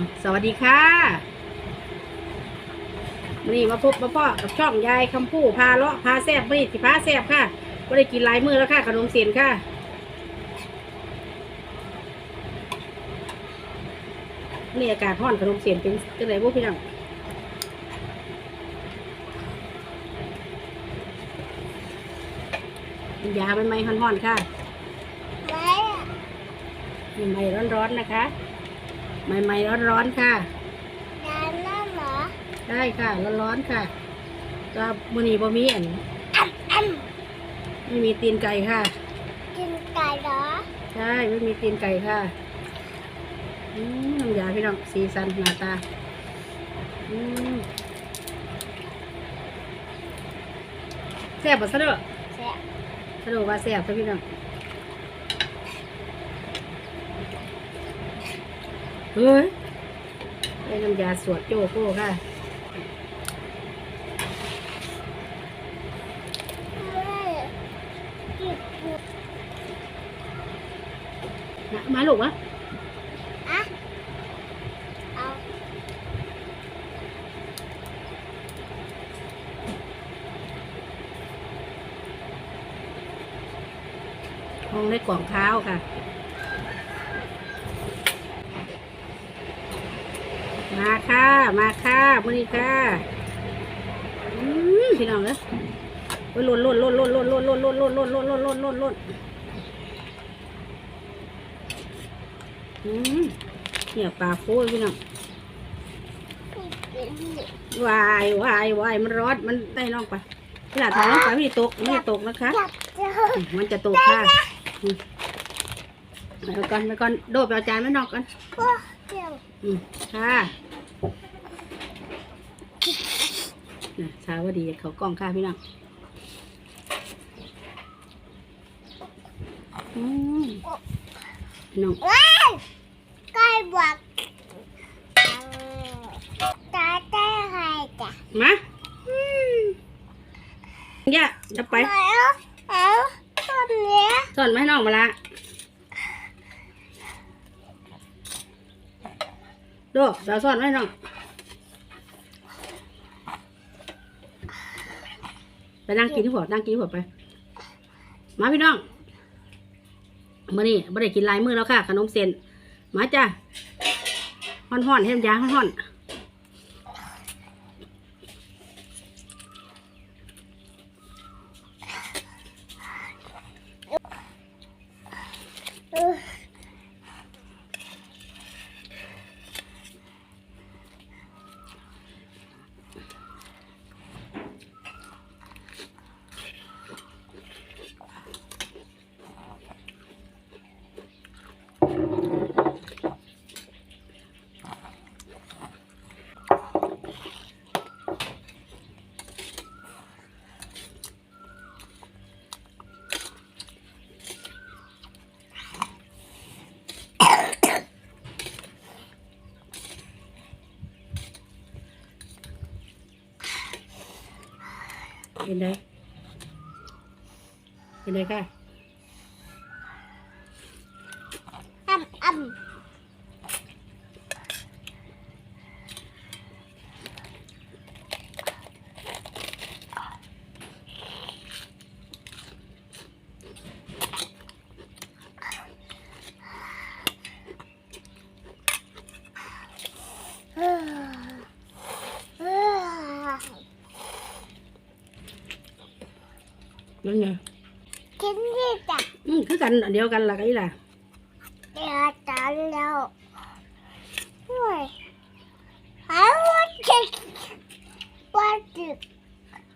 อะสวัสดีค่ะวันนี่มาพบมาพ่อกับช่องยายคำพูพาเลาะพาแซบวันนี้สิพาแซบค่ะก็ได้กินหลายมื้อแล้วค่ะขนมเสียนค่ะนี่อากาศร้อนขนมเสียนเป็นจังไรพวกพี่น้องยาเป็นไม้ร้อนๆค่ะไม่ใหม่ๆร้อนๆนะคะ ใหม่ๆร้อนๆค่ะยานนั่นเหรอได้ค่ะร้อนๆค่ะก็มื้อนี้บ่มีอันอ้ำอ้ไม่มีตีนไก่ค่ะำกินไก่เหรอใช่ไม่มีตีนไก่ค่ะอืมน้ำยาพี่น้องสีสันหน้าตาอืมแซ่บบ่ซะเด้อแซ่บสะดวกว่าแซ่บค่ะพี่น้อง เฮ้ยได้น้ำยาสวดโจโก้ค่ะไม่กินกินนะมาลูกวะอะเอาห้องในกล่องข้าวค่ะ มาค่ะ มาค่ะมื้อนี้ค่ะอืมพี่น้องเอ้ยโอ้ยล่นล่นล่นล่นล่นล่นล่นล่นล่นล่นล่นล่นล่นล่นล่นอืมเนี่ยปลาฟูพี่น้องวายวายวายมันร้อนมันได้น้องไปขนาดท้องน้องไปไม่ตกไม่ตกนะคะ มันจะตกค่ะอืมเอาก่อนไปก่อนโดดไปเอาจานไม่นอกกันพวกเจียวอืมค่ะ น่ะเช้าว่าดีเขากล้องค่ะพี่น้องอืมพี่น้องว้ายไก่บวกตาใจใครจ้ะมาอืมอย่าจะไปเอาเอาตอนเนี้ยสอนมาให้น้องมาละโดดเราสอนมาให้น้อง ไปนั่งกินที่หัวนั่งกินที่หัวไป มาพี่น้องมื่อนี้ไม่ได้กินลายมือแล้วค่ะ ขนมเส้นมาจ้ะห่อนห่อนๆให้มันยาห่อนห่อนเออ เป็นไงเป็นไงค่ะ อ้ำอ้ำเออเออ นั่นไงกินดีจ้ะอืมคือกันอันเดียวกันละกันนี่ล่ะเดี๋ยวจานแล้วโอ้ยหาว่าจะว่าจะ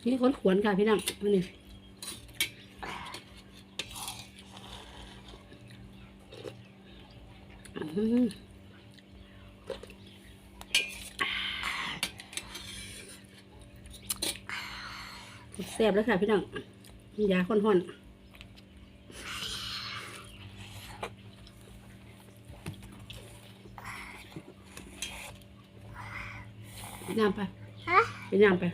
นี่คนขวนค่ะพี่น้องมานี่อืมแซ่บแล้วค่ะพี่น้อง ยาค่นห่อนไปย่างไปไปย่างไป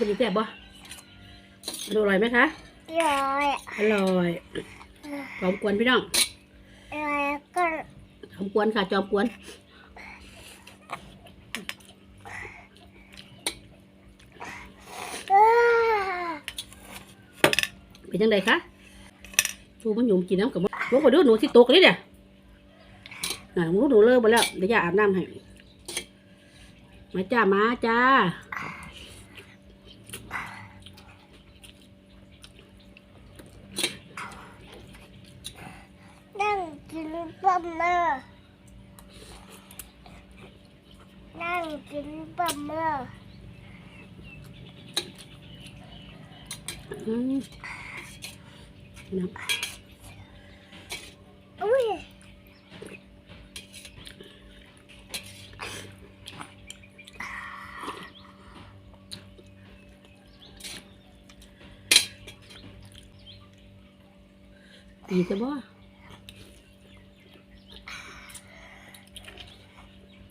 มันเป็นแซ่บบ่ดูอร่อยไหมคะร้อยอร่อยจอมกวนพี่น้องร้อยก็จอมกวนค่ะจอมกวนอ้าเป็นยังไงคะดูมันหยุ่มกินน้ำกับมันลงไปดูหนูที่ตกเลยเนี่ยน่ะหนูหนูเลิกไปแล้วเดี๋ยวย่าอาบน้ำให้มาจ้ามาจ้า นั่งกินปลาเมื่อนั่งกินปลาเมื่อ อืน้อุ้ยำดีจะบ่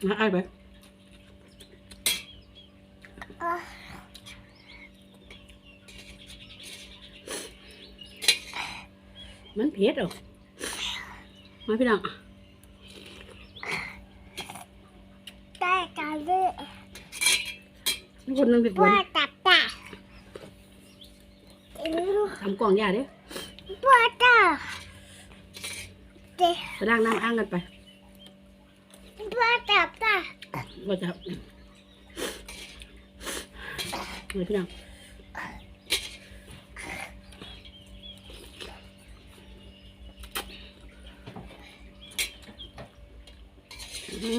มาไอ้ไปอะ มันเผ็ดเหรอมาพี่น้องได้กันเลยคนหนึงเป็นคนว่าตับตาอือทำกล่องยาเด้อว่าตาเจ๊ไปล้างน้ำอ้างกันไปว่าตับตาว่าจะเลยพี่น้องอืม อะเอากิน ไม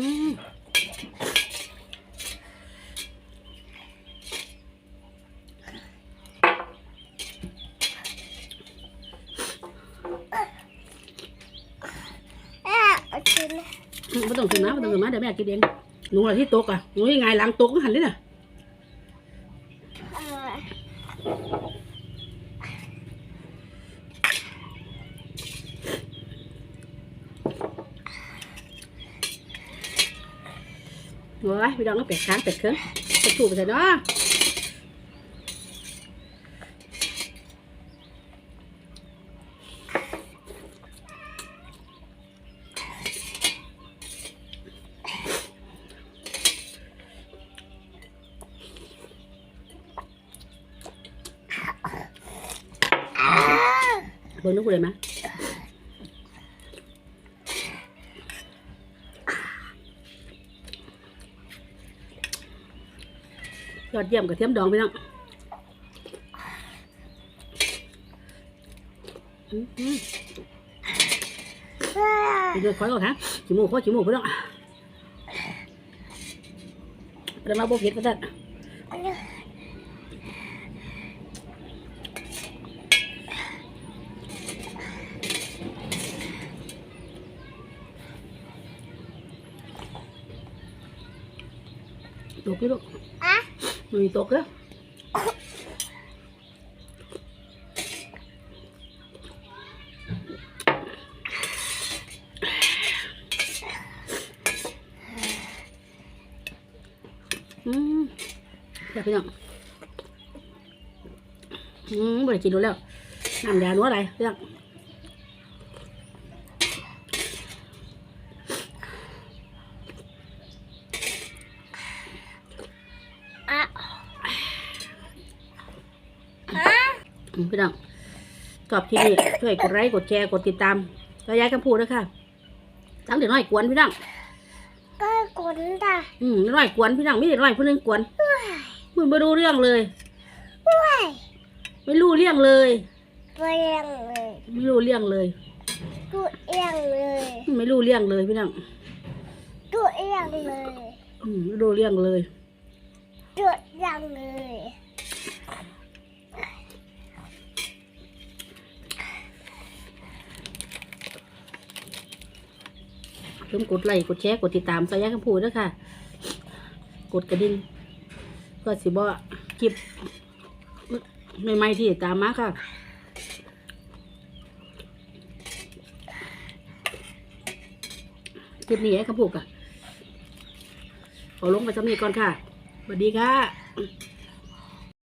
่ต้องถึงนะไม่ต้องถึงนะเดี๋ยวแม่กินเองหนูอะไรที่ตกอะหนูยังไงล้างตกก็หันเลยน่ะ เอ่อ เว้ยพี่น้องก็เป็ดค้างเป็ดเครื่องเป็ดถูกไปใส่เนาะบิ่งนึกกูเลยมั้ย ยอดเยี่ยมกับเทียมดองพี่น้องอืมอืมอ่าไปดูคอยก่อนฮะขี้มูกข้อขี้มูกพี่น้องเดี๋ยวมาโบกเห็ดมาสั่นตกพี่ลูกอะ มันมีตกแล้วอืมเดี๋ยวพี่น้องอืมบ่ได้กินดูแล้วน้ำยาหนัวอะไรพี่อง อะอะ อืม พี่น้องชอบที่นี่ช่วยกดไลค์กดแชร์กดติดตามก็ย้ายคำพูดนะคะทั้งเด็กน้อยกวนพี่น้องก็กดตาอืมน้อยกวนพี่น้องไม่ได้น้อยผู้หนึงกวนมันไม่รู้เรื่องเลยด้วยไม่รู้เรื่องเลยเอียงเลยไม่รู้เรื่องเลยตัวเอียงเลย ไม่รู้เรื่องเลยพี่น้องตัวเอียงเลยอืมไม่รู้เรื่องเลยตัวเอียงเลย มกดไลค์กดแชร์กดติดตามสายยาคำพูดนะคะกดกระดิ่งก็สิบ่คลิปใหม่ๆที่ตามมาค่ะคลิปนี้ให้คำพูดค่ะขอลงไปสำนีก่อนค่ะสวัสดีค่ะ